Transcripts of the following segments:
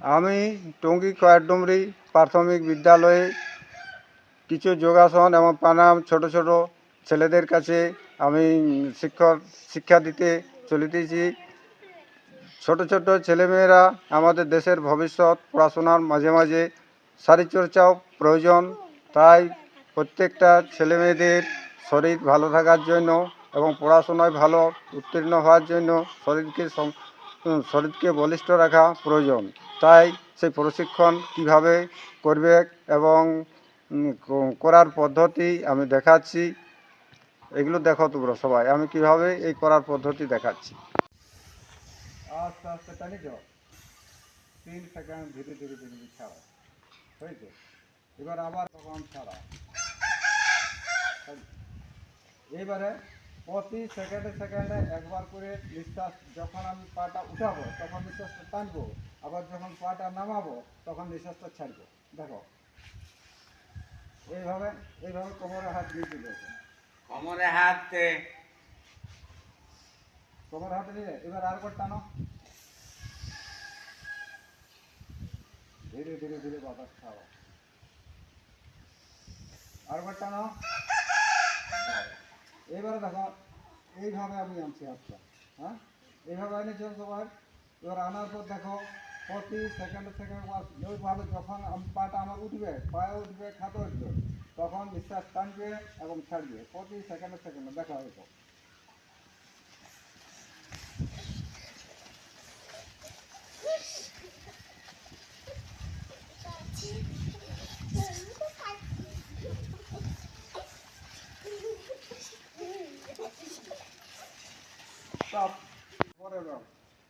আমি টঙ্গী কয়ারডুমরি প্রাথমিক বিদ্যালয়ে কিছু যোগাসন এবং প্রাণায়াম ছোট ছোট ছেলেদের কাছে আমি শিক্ষক, শিক্ষা দিতে চলিতেছি। ছোট ছোট ছেলেমেয়েরা আমাদের দেশের ভবিষ্যৎ, পড়াশোনার মাঝে মাঝে শারীরচর্চাও প্রয়োজন। তাই প্রত্যেকটা ছেলেমেয়েদের শরীর ভালো থাকার জন্য এবং পড়াশোনায় ভালো উত্তীর্ণ হওয়ার জন্য শরীরকে শরীরকে বলিষ্ঠ রাখা প্রয়োজন। তাই সেই প্রশিক্ষণ কীভাবে করবে এবং করার পদ্ধতি আমি দেখাচ্ছি। এগুলো দেখো তোমরা সবাই, আমি কীভাবে এই করার পদ্ধতি দেখাচ্ছি। আস্তে আস্তে টানি যাও। তিন সেকেন্ড ধীরে ধীরে ধীরে ছাড়া। হয়েছে? এবার আবার তখন ছাড়া। এইবারে প্রতি সেকেন্ডে সেকেন্ডে একবার করে নিঃশ্বাস, যখন আমি পাটা উঠাবো, তখন নিঃশ্বাসটা টানবো। আবার যখন পাটা নামাবো তখন নিঃশ্বাসটা ছাড়বো। দেখো। এইভাবে এইভাবে কোমরে হাত দিয়ে দিলে কোমরে হাতে। কোমর হাতে নিলে এবার আর একবার টানো ধীরে ধীরে ধীরে বাতাস খাও। আরেকবার টানো এবারে দেখো এইভাবে আমি আনছি হাতটা হ্যাঁ? এইভাবে এনেছি সবাই। এবার আনার পর দেখো প্রতি সেকেন্ডে সেকেন্ড ওইভাবে যখন পাটা আমার উঠবে, পায়ে উঠবে খাতে উঠবে, তখন নিঃশ্বাস টানবে এবং ছাড়বে। প্রতি সেকেন্ডে সেকেন্ডে দেখা হয়তো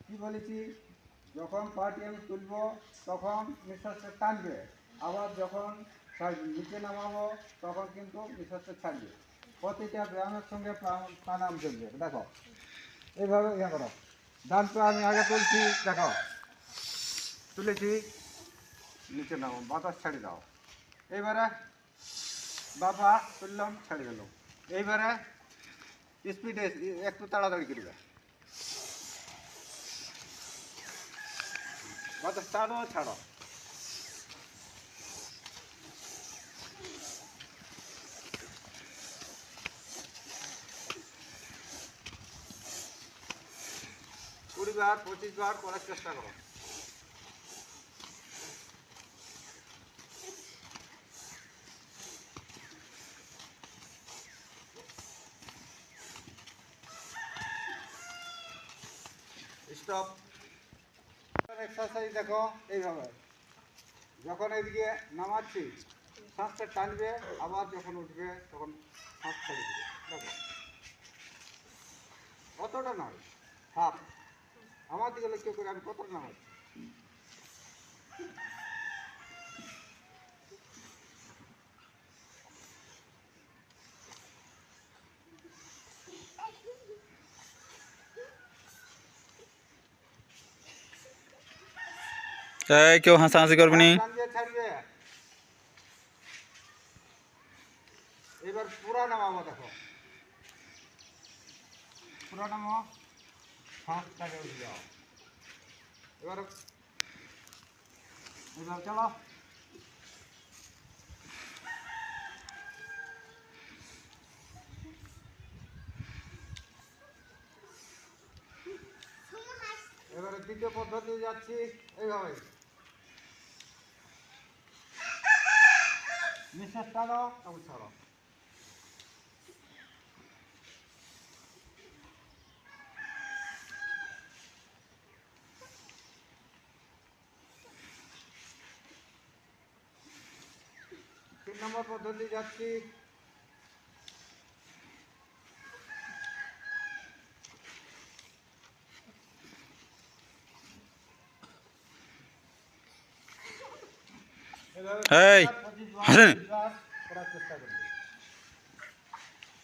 কি বলেছি যখন পাটি আমি তুলব, তখন নিঃশ্বাসটা টানবে। আবার যখন নিচে নামাবো, তখন কিন্তু নিঃশ্বাসটা ছাড়বে। প্রতিটা ব্যায়ামের সঙ্গে প্রাণ- প্রাণায়াম চলবে। দেখো, এইভাবে ইয়ে করো। ডান পা আমি আগে তুলছি, দেখো। তুলেছি, নিচে নামো বাতাস ছাড়ি দাও। এইবারে বাবা তুললাম ছেড়ে গেল। এইবারে স্পিডে একটু তাড়াতাড়ি করবে। বাতাস টানো ছাড়ো কুড়ি বার পঁচিশ বার করার চেষ্টা করো স্টপ এক্সারসাইজ দেখো, এইভাবে। যখন এদিকে নামাচ্ছি, শ্বাসটা টানবে, আবার যখন উঠবে, তখন শ্বাস ছেড়ে দিবে। দেখো। অতটা নয়, হাফ। আমার দিকে লক্ষ্য করে আমি কতটা নামাচ্ছি? এই কেউ হাসাহাসি করবে নি টান দিয়ে ছাড়বে এবার পুরা নামাবো দেখো পুরা নামো শ্বাসটাকে উঠে যাও এবার এবার চলো এবারে দ্বিতীয় পদ্ধতি যাচ্ছি এইভাবে নিঃশ্বাস টানো এবং ছাড়ো তিন নম্বর পদ্ধতি যাচ্ছি এই, পঁচিশ বার, হাসেন।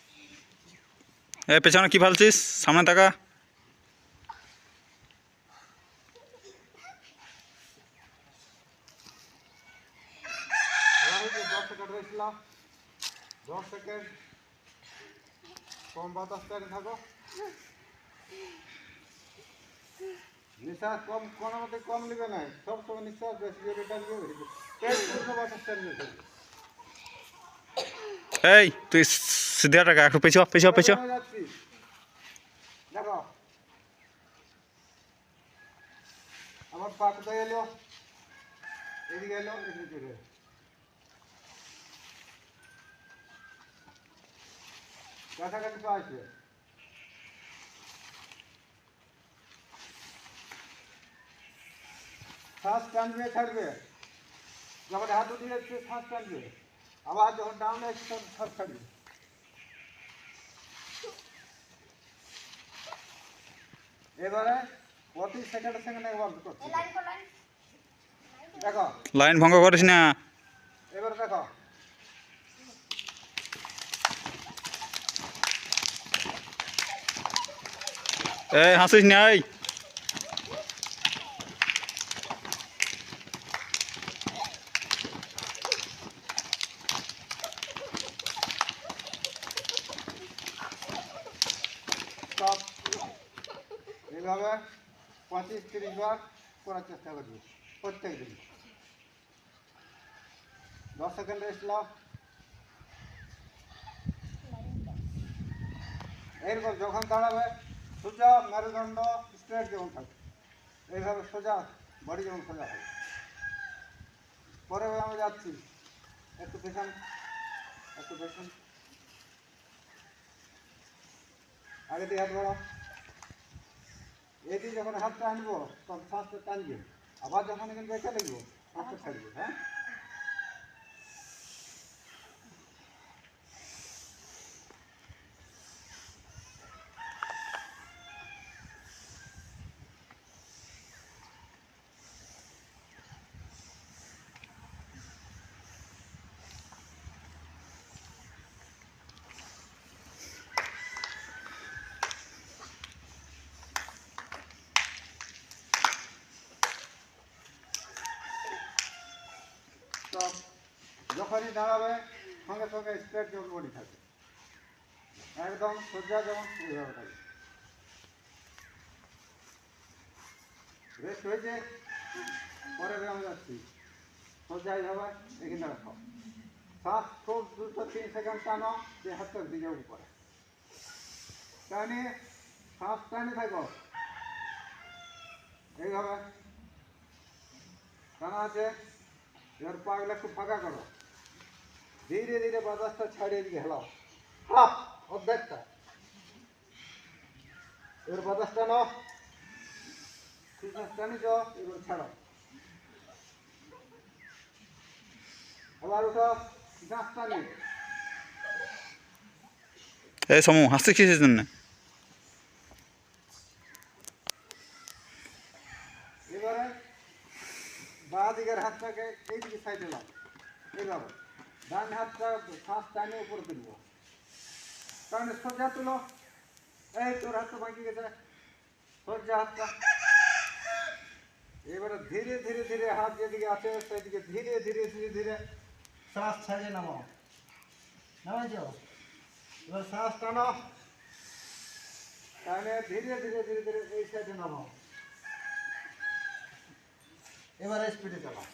তিরিশ বার করার চেষ্টা করবে এই পেছনে কি ফালছিস সামনে টাকা এবার হচ্ছে দশ সেকেন্ড রয়েছিল দশ সেকেন্ড কম বাতাস টাইম থাকো। নিঃশ্বাস কম কোনো মতে কম নেবে না সব সময় নিঃশ্বাস বেশি জোরে টানবে। পেট পুরো বাতাস টানবে শুধু। এই, তুই সিধে টাকা একটু পেছো পেছো পেছো এবার যাচ্ছি। দেখো আমার পা কোথায় এলো এদিকে এলো এদিকে চলে এলো। কাছাকাছি পা আছে শ্বাস টানবে ছাড়বে যখন হাত উঠে যাচ্ছে শ্বাস টানবে আবার যখন ডাউনে আসছে তখন শ্বাস ছাড়বে এবারে প্রতি সেকেন্ডে সেকেন্ডে একবার করছি। দেখো। লাইন ভঙ্গ করিস না। এবারে দেখো। এই হাসিস না এই সব এইভাবে পঁচিশ তিরিশ বার করার চেষ্টা করবি প্রত্যেক দিন। দশ সেকেন্ড রেস্ট নাও। এরপর যখন দাঁড়াবে, সোজা মেরুদণ্ড স্ট্রেট যেমন থাকে, এইভাবে সোজা বডি যেমন সোজা থাকে পরে আমি যাচ্ছি, একটু পেছন একটু পেছন। আগে দিয়ে হাত বাড়াও। এদিকে যখন হাতটা আনব, তখন শ্বাসটা টানবে। আবার যখন এখানে রেখে দেখব শ্বাসটা ছাড়বে হ্যাঁ তো যখনই দাঁড়াবে, সঙ্গে সঙ্গে স্ট্রেট যেমন বডি থাকে একদম সোজা যেমন এইভাবে থাকে রেস্ট হয়েছে, পরে আমি যাচ্ছি। সোজা এইভাবে এখানে রাখো। শ্বাস খুব দ্রুত তিন সেকেন্ড টানো, যে হাতটা দিকে উপরে। টানে শ্বাস টানে থাকো। এইভাবে টানা আছে, এবার পাগলা একটু ফাঁকা করো। ধীরে ধীরে বাতাসটা ছাড়িয়ে দিকে হেলাও। হাফ অর্ধেকটা। এবার বাতাসটা নাও। টানি এবার ছাড়ো আবার উঠো শ্বাস টানি। এই সমু হাসতে কিসের জন্য? এবারে বাঁ দিকের হাতটাকে এই দিকে সাইডে নাও। এইভাবে ডান হাতটা শ্বাস টানে উপরে তুলবো কারণ সোজা তুলো এই তোর হাতটা বাঁকি গেছে সোজা হাতটা এবারে ধীরে ধীরে ধীরে হাত যেদিকে আছে সেদিকে ধীরে ধীরে ধীরে ধীরে শ্বাস ছাড়িয়ে নামাও নামাইছ এবার শ্বাস টানো টানে ধীরে ধীরে ধীরে ধীরে এই সাইডে নামাও এবারে স্পিডে চালাও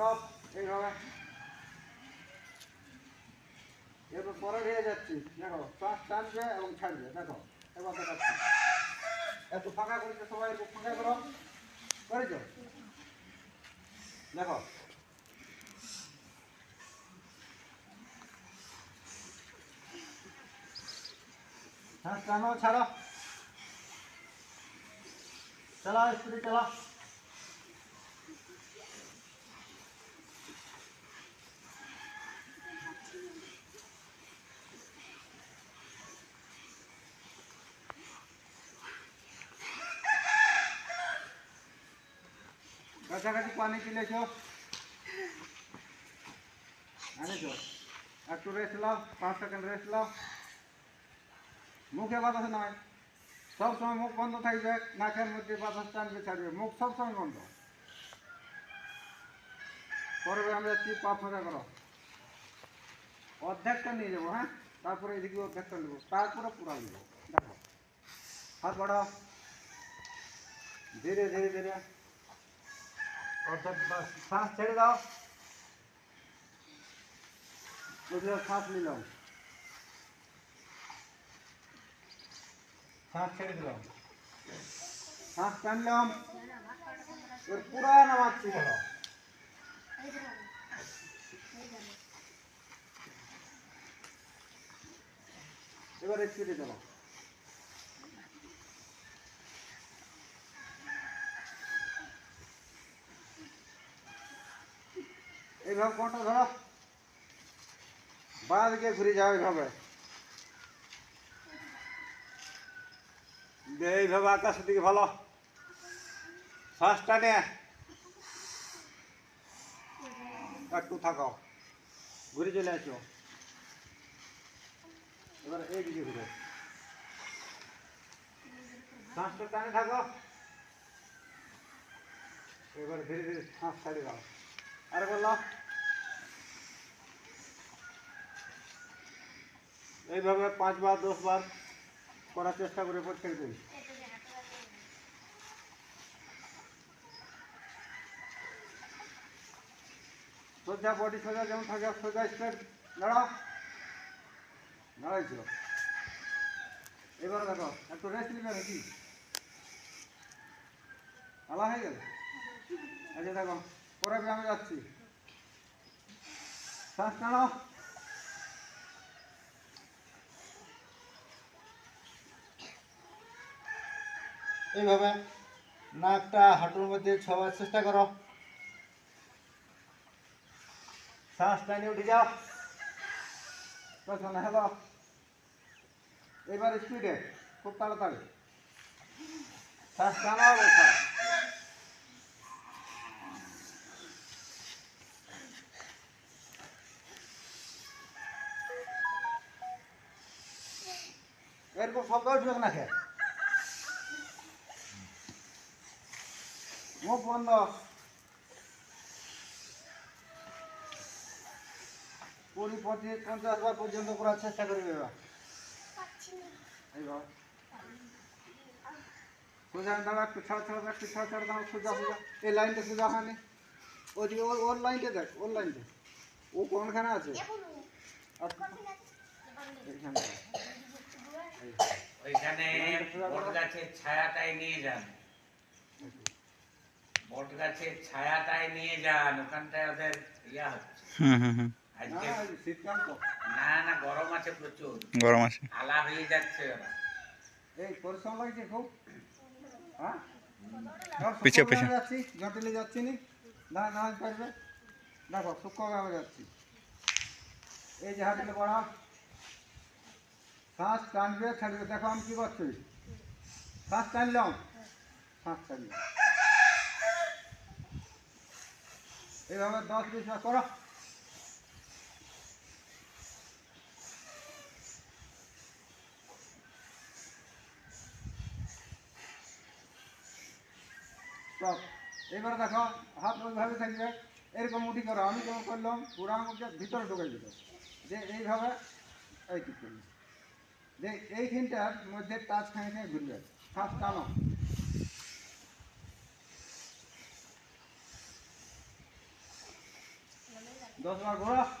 সব এইভাবে এরপর পরে হয়ে যাচ্ছি। দেখো শ্বাস টানবে এবং ছাড়বে, দেখো। এবার দেখাচ্ছি। একটু ফাঁকা করেছে সবাই একটু ফাঁকা করো। করেছ? দেখো। শ্বাস টানো, ছাড়ো। চালাও স্পিডে চালাও কাছাকাছি পানি তুলেছ আনেছ একটু রেস্ট নাও পাঁচ সেকেন্ড রেস্ট নাও মুখে বাতাস নয় সবসময় মুখ বন্ধ থাকবে নাকের মধ্যে বাতাস টানবে ছাড়বে মুখ সবসময় বন্ধ পরে আমরা যাচ্ছি পা ফাঁকা করো অর্ধেকটা নিয়ে যাব হ্যাঁ তারপরে এদিকে অর্ধেকটা নেব তারপরে পুরা নেব দেখো হাত বাড়াও ধীরে ধীরে ধীরে বাস, শ্বাস ছেড়ে দাও। শ্বাস নিলাম শ্বাস ছেড়ে দিলাম। শ্বাস টানলাম এবার পুরা নামাচ্ছি ধরো এবার স্পিডে চলো এইভাবে কোনটা ধরো? বাঁ দিকে ঘুরে যাও এইভাবে। এইভাবে আকাশের দিকে ভালো শ্বাসটা নে। একটু থাকো ঘুরে চলে আসো। এবার এইদিকে ঘুরে। শ্বাসটা টানে থাকো। এবার ধীরে ধীরে শ্বাস ছাড়ে দাও। আরে বলল এইভাবে পাঁচবার, দশবার করার চেষ্টা করে প্রত্যেক দিন সোজা বডি সোজা যেমন থাকে, সোজা স্ট্রেট। দাঁড়াও। দাঁড়াইছিল এবার দেখো, একটু রেস্ট নিবে নাকি? আলা হয়ে গেল? আচ্ছা দেখো পরে আমি যাচ্ছি। শ্বাস টানো এইভাবে নাকটা হাঁটুর মধ্যে ছোঁয়ার চেষ্টা করো। শ্বাস টানে উঠে যাও। পেছনে হ্যালো এবার স্পিডে খুব তাড়াতাড়ি। শ্বাস টানো রেখা এরকম শব্দ উঠবে না খেয়ে মুখ বন্ধ কুড়ি পঁচিশ পঞ্চাশ বার পর্যন্ত করার চেষ্টা করবে এবার এইবার সোজা দাঁড়া একটু ছাড়া ছাড়া একটু ছাড়া ছাড়া দাঁড়া সোজা সোজা এই লাইনটা সোজা হয়নি ওদিকে ওর ওর লাইনটা দেখ ওর লাইনটা ও কোনখানে আছে এইখানে ওইখানে ছায়াটাই নিয়ে যান বট গাছের ছায়াটাই নিয়ে যান ওখানটায় ওদের ইয়া হচ্ছে। হুম হুম হুম। আজকে না, শীতকাল তো। না না গরম আছে প্রচুর। গরম আছে। আলা হয়ে যাচ্ছে ওরা। এই পরিশ্রম লাগছে খুব। হ্যাঁ? পিছিয়ে, শুক্রবারে যাচ্ছি জটিলে যাচ্ছি নি। না না পারবে। দেখো শুক্রবারে যাচ্ছি। এই যে হাতিলে পড়া। শ্বাস টানবে ছাড়বে। দেখো আমি কি করছি। শ্বাস টানলাম। শ্বাস টানলাম। এইভাবে দশ বিশ করো। এবার দেখো, হাত ওইভাবে থাকবে, এরকম মুঠি করো। আমি যেমন করলাম, পুরা মুখে ভিতরে ঢুকে দিল। যে এইভাবে, এই যে এইখানটার মধ্যে টাচ খাই খাই ঘুরবে। শ্বাস টানো। দশ বার ঘোরা।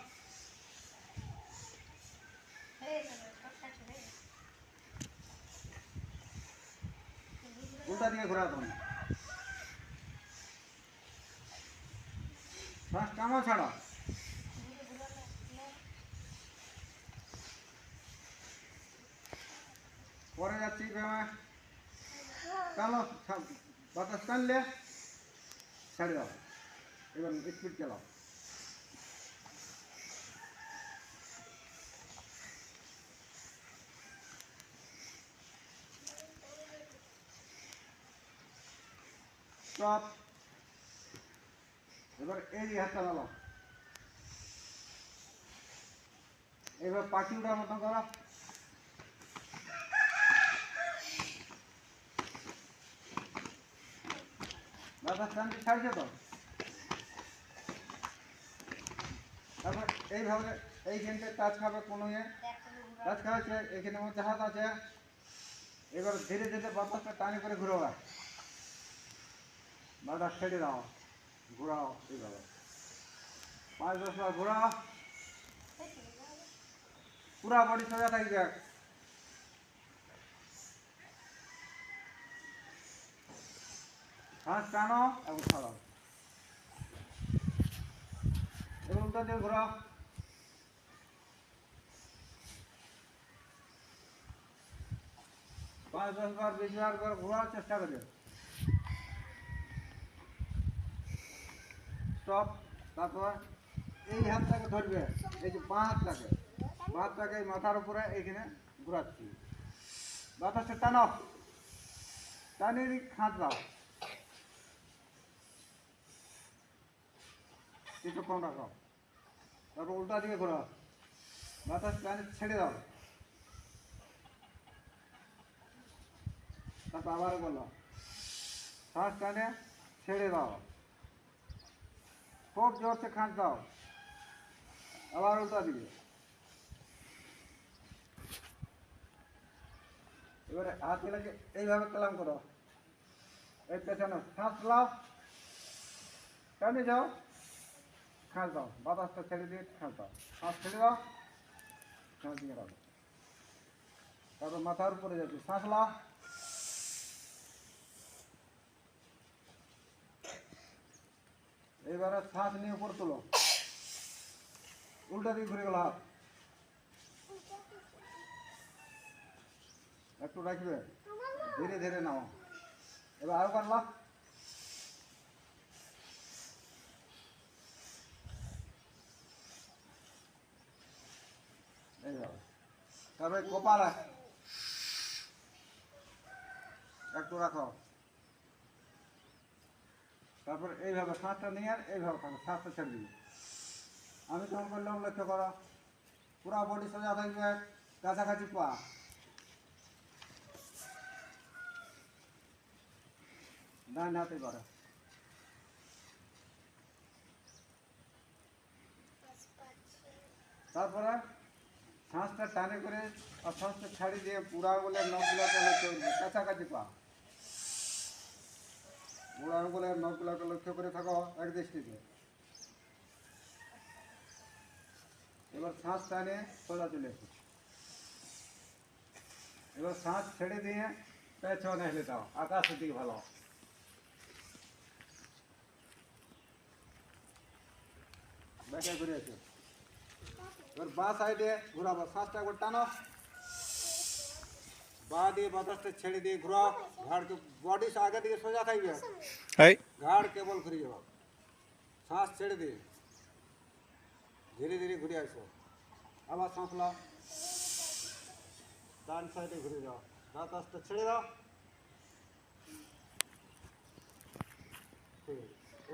উল্টা দিকে ঘোরা তুমি। শ্বাস টানো ছাড়া। পরে যাচ্ছি ছা- বাতাস টানলে, ছেড়ে দাও। এবার স্পিড চালাও। স্টপ এবার এই হাতটা নামাও। এবার পাখি উড়ার মতো করো। দাদা স্ট্যান্ডটি ছাড়ছে তো? তারপর এইভাবে এইখানটা টাচ খাবে কোনো ইয়ে। টাচ খাওয়াচ্ছে এখানে মধ্যে হাত আছে। এবার ধীরে ধীরে বাতাসটা টানি করে ঘুরোবা। বাতাস ছেড়ে দাও, ঘোরাও এইভাবে। পাঁচ দশ বার ঘোরাও। পুরা বডি সোজা থাকবে। শ্বাস টানো এবং ছাড়াও এবার উল্টা দিয়ে ঘোরাও। পাঁচ দশ বার, বিশ বার করে ঘোরার চেষ্টা করবে। স্টপ তারপর এই হাতটাকে ধরবে, এই যে বাঁ হাতটাকে। বাঁ হাতটাকে এই মাথার উপরে এইখানে ঘোরাচ্ছি। বাতাসটা টানো টানিয়ে খাঁচ দাও কিছুক্ষণ রাখো। তারপর উল্টা দিকে ঘোরাও। বাতাস টানি ছেড়ে দাও। তারপর আবার বলো। শ্বাস টানে ছেড়ে দাও। খুব জোরসে খাঁচ দাও। আবার উল্টা দিকে এবারে হাত লাগে এইভাবে কালাম করো। এই পেছনে শ্বাস লাও টানে যাও। খাঁচ দাও। বাতাসটা ছেড়ে দিয়ে খাঁচ দাও। শ্বাস ছেড়ে দাও। খাঁচ দিয়ে রাখো তারপর মাথার উপরে যাচ্ছে শ্বাস লাও এবারে শ্বাস নিয়ে উপর তোলো। উল্টা দিকে ঘুরে গেল হাত। একটু রাখবে? ধীরে ধীরে নাও এবার আরও কাটলা তারপরে কপাল। একটু রাখো তারপর এইভাবে শ্বাসটা নিয়ে আর এইভাবে থাকো শ্বাসটা ছেড়ে দিবি। আমি তখন করলাম লক্ষ্য করো, পুরা বডি সোজা থাকবে কাছাকাছি পা। ডান হাতে করো। তারপরে শ্বাসটা টানে করে, আর শ্বাসটা ছাড়ি দিয়ে পুরা বলে লক্ষ্য করবে কাছাকাছি পা। বুড়া আঙ্গুলের নখগুলোকে লক্ষ্য করে থাকো এক দৃষ্টিতে এবার শ্বাস টানে সোজা চলে এসো এবার শ্বাস ছেড়ে দিয়ে পেছনে হেলে দাও আকাশের দিকে ভালো ব্যাকে ঘুরে এসো এবার বা সাইডে ঘোরাবো শ্বাসটা একবার টানো বা দিয়ে বাতাসটা ছেড়ে দিয়ে ঘুরাও ঘাড়কে বডি আগে দিকে সোজা থাকবে ঘাড় কেবল ঘুরে যাও শ্বাস ছেড়ে দিয়ে ধীরে ধীরে ঘুরে আসো। আবার শ্বাস লাও ডান সাইডে ঘুরে যাও। বাতাসটা ছেড়ে দাও।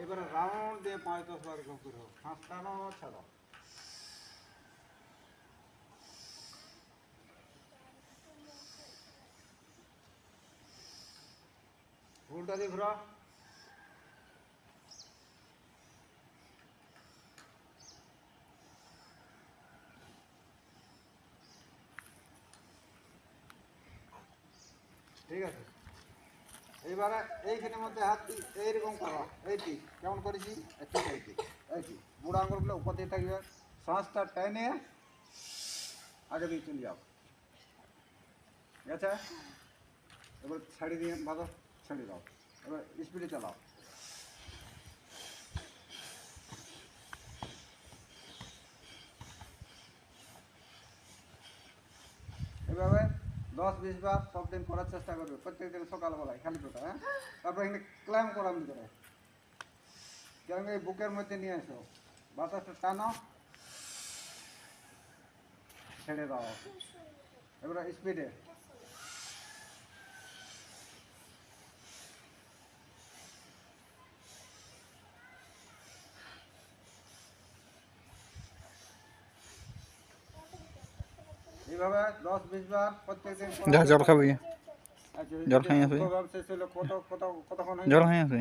এবারে রাউন্ড দিয়ে পাঁচ দশ বার হোক। শ্বাস টানো ছাড়ো। উল্টা দিয়ে ঘুরাও ঠিক আছে। এইবারে এইখানের মধ্যে হাত এইরকম করো। এইটি কেমন করেছি? একটু এইটি এইটি বুড়ো আঙুলগুলো উপর দিয়ে থাকবে শ্বাসটা টেনে আগে দিয়ে চলে যাও। ঠিক আছে? এবার ছাড়ি দিয়ে বাঁধো। ছেড়ে দাও। এবার স্পিডে চালাও। এভাবে দশ, বিশ বার সব দিন করার চেষ্টা করবে। প্রত্যেক দিন সকালবেলায়, খালি পেটে হ্যাঁ? তারপর এখানে ক্লাইম করার ভিতরে কেন এই বুকের মধ্যে নিয়ে এসো। বাতাসটা টানো। ছেড়ে দাও। এবারে স্পিডে এভাবে দশ বিশ বার প্রত্যেকদিন যা জল খাবি আচ্ছা, জল খাই আসবি। কত কত কতক্ষণ জল খাই গেছে